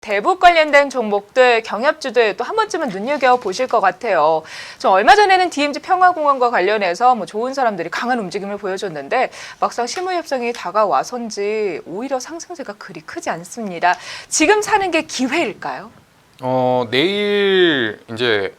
대북 관련된 종목들 경협주들 또 한 번쯤은 눈여겨 보실 것 같아요. 저 얼마 전에는 DMZ 평화공원과 관련해서 뭐 좋은 사람들이 강한 움직임을 보여줬는데 막상 실무 협상이 다가와선지 오히려 상승세가 그리 크지 않습니다. 지금 사는 게 기회일까요? 어, 내일 이제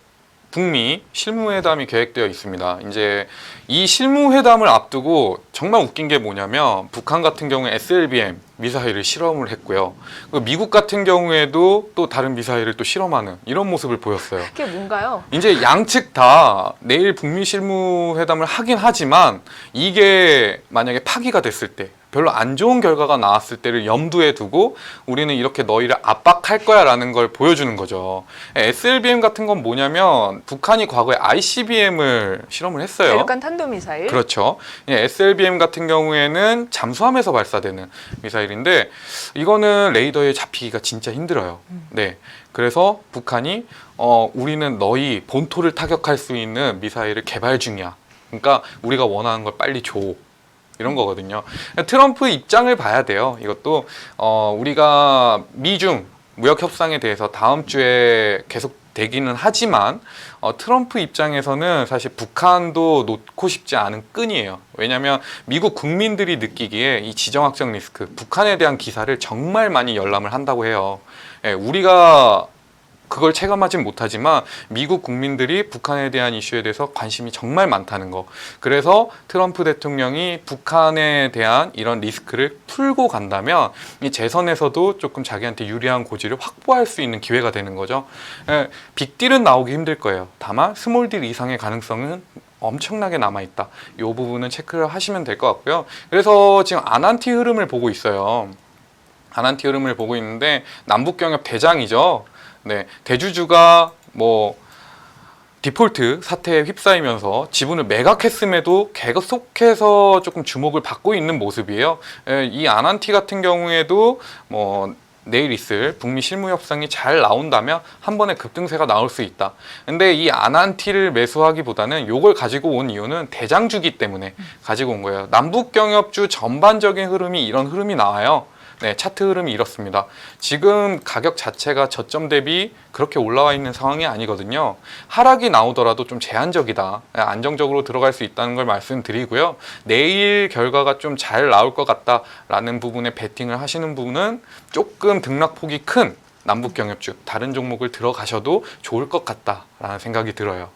북미 실무회담이 계획되어 있습니다. 이제 이 실무회담을 앞두고 정말 웃긴 게 뭐냐면 북한 같은 경우에 SLBM 미사일을 실험을 했고요. 그 미국 같은 경우에도 또 다른 미사일을 또 실험하는 이런 모습을 보였어요. 그게 뭔가요? 이제 양측 다 내일 북미 실무회담을 하긴 하지만 이게 만약에 파기가 됐을 때 별로 안 좋은 결과가 나왔을 때를 염두에 두고 우리는 이렇게 너희를 압박할 거야 라는 걸 보여주는 거죠. SLBM 같은 건 뭐냐면 북한이 과거에 ICBM을 실험을 했어요. 대륙간 탄도미사일. 그렇죠. 예, SLBM 같은 경우에는 잠수함에서 발사되는 미사일인데 이거는 레이더에 잡히기가 진짜 힘들어요. 네. 그래서 북한이 어 우리는 너희 본토를 타격할 수 있는 미사일을 개발 중이야. 그러니까 우리가 원하는 걸 빨리 줘. 이런 거거든요. 트럼프 입장을 봐야 돼요. 이것도 어 우리가 미중 무역 협상에 대해서 다음 주에 계속 되기는 하지만 어, 트럼프 입장에서는 사실 북한도 놓고 싶지 않은 끈이에요. 왜냐하면 미국 국민들이 느끼기에 이 지정학적 리스크, 북한에 대한 기사를 정말 많이 열람을 한다고 해요. 예, 우리가 그걸 체감하진 못하지만 미국 국민들이 북한에 대한 이슈에 대해서 관심이 정말 많다는 거. 그래서 트럼프 대통령이 북한에 대한 이런 리스크를 풀고 간다면 이 재선에서도 조금 자기한테 유리한 고지를 확보할 수 있는 기회가 되는 거죠. 예, 빅딜은 나오기 힘들 거예요. 다만 스몰딜 이상의 가능성은 엄청나게 남아 있다. 이 부분은 체크를 하시면 될 것 같고요. 그래서 지금 아난티 흐름을 보고 있어요. 아난티 흐름을 보고 있는데 남북 경협 대장이죠. 네, 대주주가 뭐 디폴트 사태에 휩싸이면서 지분을 매각했음에도 계속해서 조금 주목을 받고 있는 모습이에요. 예, 이 아난티 같은 경우에도 뭐 내일 있을 북미 실무 협상이 잘 나온다면 한 번에 급등세가 나올 수 있다. 근데 이 아난티를 매수하기보다는 요걸 가지고 온 이유는 대장주기 때문에 가지고 온 거예요. 남북 경협주 전반적인 흐름이 이런 흐름이 나와요. 네, 차트 흐름이 이렇습니다. 지금 가격 자체가 저점 대비 그렇게 올라와 있는 상황이 아니거든요. 하락이 나오더라도 좀 제한적이다. 네, 안정적으로 들어갈 수 있다는 걸 말씀드리고요. 내일 결과가 좀 잘 나올 것 같다라는 부분에 베팅을 하시는 분은 조금 등락폭이 큰 남북 경협주 다른 종목을 들어가셔도 좋을 것 같다라는 생각이 들어요.